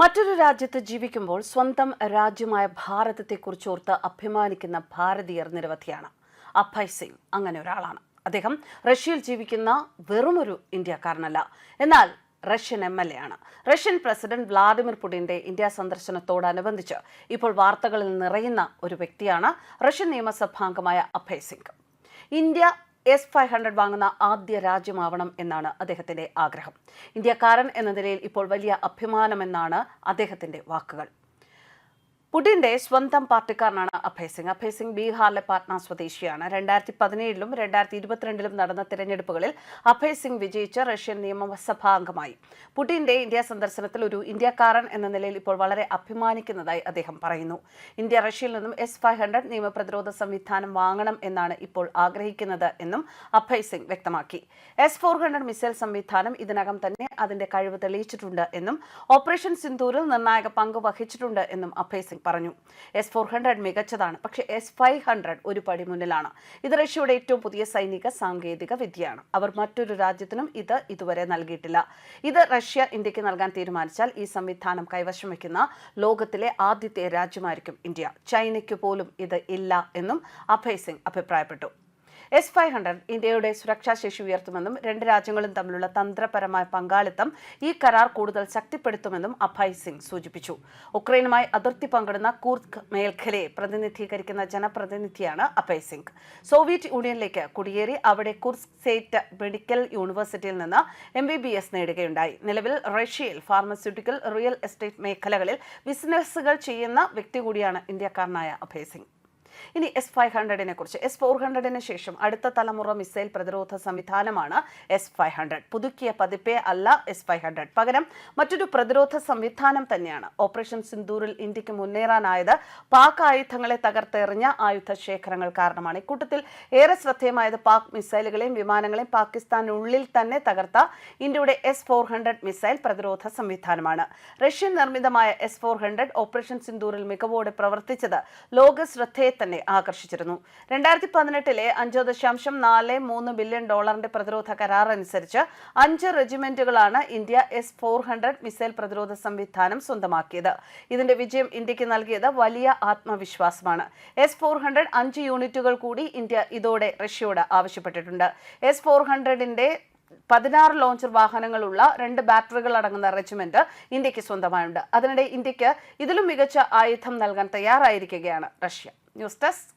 മറ്റൊരു രാജ്യത്ത് ജീവിക്കുമ്പോൾ സ്വന്തം രാജ്യമായ ഭാരതത്തെക്കുറിച്ച് ഓർത്ത് അഭിമാനിക്കുന്ന ഭാരതീയർ നിരവധിയാണ്. അഭയ് സിംഗ് അങ്ങനെ ഒരാളാണ്. അദ്ദേഹം റഷ്യയിൽ ജീവിക്കുന്ന വെറുമൊരു ഇന്ത്യക്കാരനല്ല. എന്നാൽ റഷ്യൻ എം എൽ എ ആണ് റഷ്യൻ പ്രസിഡന്റ് വ്ളാഡിമിർ പുടിന്റെ ഇന്ത്യ സന്ദർശനത്തോടനുബന്ധിച്ച് ഇപ്പോൾ വാർത്തകളിൽ നിറയുന്ന ഒരു വ്യക്തിയാണ് Russian നിയമസഭാംഗമായ Abhay Singh. India S five hundred വാങ്ങുന്ന ആദ്യ രാജ്യമാവണം എന്നാണ് അദ്ദേഹത്തിന്റെ ആഗ്രഹം. ഇന്ത്യക്കാരൻ എന്ന നിലയിൽ ഇപ്പോൾ വലിയ അഭിമാനമെന്നാണ് അദ്ദേഹത്തിന്റെ വാക്കുകൾ. പുടിന്റെ സ്വന്തം പാർട്ടിക്കാരനാണ് അഭയ് സിംഗ്. അഭയ് സിംഗ് ബീഹാറിലെ പാട്ന സ്വദേശിയാണ്. രണ്ടായിരത്തി പതിനേഴിലും രണ്ടായിരത്തി ഇരുപത്തിരണ്ടിലും നടന്ന തിരഞ്ഞെടുപ്പുകളിൽ അഭയ് സിംഗ് വിജയിച്ച റഷ്യൻ നിയമസഭാ അംഗമായി. പുടിന്റെ ഇന്ത്യ സന്ദർശനത്തിൽ ഒരു ഇന്ത്യക്കാരൻ എന്ന നിലയിൽ ഇപ്പോൾ വളരെ അഭിമാനിക്കുന്നതായി അദ്ദേഹം പറയുന്നു. ഇന്ത്യ റഷ്യയിൽ നിന്നും എസ് ഫൈവ് ഹൺഡ്രഡ് നിയമപ്രതിരോധ സംവിധാനം വാങ്ങണം എന്നാണ് ഇപ്പോൾ ആഗ്രഹിക്കുന്നത് എന്നും അഭയ് സിംഗ് വ്യക്തമാക്കി. എസ് ഫോർ ഹൺഡ്രഡ് മിസൈൽ സംവിധാനം ഇതിനകം തന്നെ അതിന്റെ കഴിവ് തെളിയിച്ചിട്ടുണ്ട് എന്നും ഓപ്പറേഷൻ സിന്ദൂരിൽ നിർണായക പങ്ക് വഹിച്ചിട്ടുണ്ട് എന്നും അഭയ് സിംഗ് പറഞ്ഞു. എസ് ഫോർ ഹൺഡ്രഡ് മികച്ചതാണ്. പക്ഷേ എസ് ഫൈവ് ഹൺഡ്രഡ് ഒരു പടി മുന്നിലാണ്. ഇത് റഷ്യയുടെ ഏറ്റവും പുതിയ സൈനിക സാങ്കേതിക വിദ്യയാണ്. അവർ മറ്റൊരു രാജ്യത്തിനും ഇത് ഇതുവരെ നൽകിയിട്ടില്ല. ഇത് റഷ്യ ഇന്ത്യയ്ക്ക് നൽകാൻ തീരുമാനിച്ചാൽ ഈ സംവിധാനം കൈവശം വയ്ക്കുന്ന ലോകത്തിലെ ആദ്യത്തെ രാജ്യമായിരിക്കും ഇന്ത്യ. ചൈനയ്ക്ക് പോലും ഇത് ഇല്ല എന്നും അഭയ് സിംഗ് അഭിപ്രായപ്പെട്ടു. എസ് ഫൈവ് ഹൺഡ്രഡ് ഇന്ത്യയുടെ സുരക്ഷാ ശേഷി ഉയർത്തുമെന്നും രണ്ട് രാജ്യങ്ങളും തമ്മിലുള്ള തന്ത്രപരമായ പങ്കാളിത്തം ഈ കരാർ കൂടുതൽ ശക്തിപ്പെടുത്തുമെന്നും അഭയ് സിംഗ് സൂചിപ്പിച്ചു. ഉക്രൈനുമായി അതിർത്തി പങ്കിടുന്ന കൂർഗ് മേഖലയെ പ്രതിനിധീകരിക്കുന്ന ജനപ്രതിനിധിയാണ് അഭയ് സിംഗ്. സോവിയറ്റ് യൂണിയനിലേക്ക് കുടിയേറി അവിടെ കുർസ്ക് സ്റ്റേറ്റ് മെഡിക്കൽ യൂണിവേഴ്സിറ്റിയിൽ നിന്ന് എം ബി ബി എസ് നേടുകയുണ്ടായി. നിലവിൽ റഷ്യയിൽ ഫാർമസ്യൂട്ടിക്കൽ റിയൽ എസ്റ്റേറ്റ് മേഖലകളിൽ ബിസിനസ്സുകൾ ചെയ്യുന്ന വ്യക്തി കൂടിയാണ് ഇന്ത്യക്കാരനായ അഭയ് സിംഗ്. ഇനി എസ് ഫൈവ് ഹൺഡ്രഡിനെ കുറിച്ച്. എസ് ഫോർ ഹൺഡ്രഡിന് ശേഷം അടുത്ത തലമുറ മിസൈൽ പ്രതിരോധ സംവിധാനമാണ് എസ് ഫൈവ് ഹൺഡ്രഡ് പുതുക്കിയ പതിപ്പേ അല്ല എസ് ഫൈവ് ഹൺഡ്രഡ് പകരം മറ്റൊരു പ്രതിരോധ സംവിധാനം തന്നെയാണ്. ഓപ്പറേഷൻ സിന്ദൂറിൽ ഇന്ത്യയ്ക്ക് മുന്നേറാനായത് പാക് ആയുധങ്ങളെ തകർത്തെറിഞ്ഞ ആയുധ ശേഖരങ്ങൾ കാരണമാണ്. ഇക്കൂട്ടത്തിൽ ഏറെ ശ്രദ്ധേയമായത് പാക് മിസൈലുകളെയും വിമാനങ്ങളെയും പാകിസ്ഥാനുള്ളിൽ തന്നെ തകർത്ത ഇന്ത്യയുടെ എസ് ഫോർ ഹൺഡ്രഡ് മിസൈൽ പ്രതിരോധ സംവിധാനമാണ്. റഷ്യൻ നിർമ്മിതമായ എസ് ഫോർ ഹൺഡ്രഡ് ഓപ്പറേഷൻ സിന്ദൂറിൽ മികവോടെ പ്രവർത്തിച്ചത് ലോക ശ്രദ്ധയെ തന്നെ ആകർഷിച്ചിരുന്നു. രണ്ടായിരത്തി പതിനെട്ടിലെ അഞ്ച് ദശാംശം നാല് മൂന്ന് ബില്യൺ ഡോളറിന്റെ പ്രതിരോധ കരാർ അനുസരിച്ച് അഞ്ച് റെജിമെന്റുകളാണ് India S four hundred missile പ്രതിരോധ സംവിധാനം സ്വന്തമാക്കിയത്. ഇതിന്റെ വിജയം ഇന്ത്യയ്ക്ക് നൽകിയത് വലിയ ആത്മവിശ്വാസമാണ്. എസ് ഫോർ ഹൺഡ്രഡ് അഞ്ച് യൂണിറ്റുകൾ കൂടി ഇന്ത്യ ഇതോടെ റഷ്യയോട് ആവശ്യപ്പെട്ടിട്ടുണ്ട്. എസ് ഫോർ ഹൺഡ്രഡിന്റെ പതിനാറ് ലോഞ്ചർ വാഹനങ്ങളുള്ള രണ്ട് ബാറ്ററികൾ അടങ്ങുന്ന റെജിമെന്റ് ഇന്ത്യയ്ക്ക് സ്വന്തമായുണ്ട്. അതിനിടെ ഇന്ത്യയ്ക്ക് ഇതിലും മികച്ച ആയുധം നൽകാൻ തയ്യാറായിരിക്കുകയാണ് റഷ്യ. Y ustedes.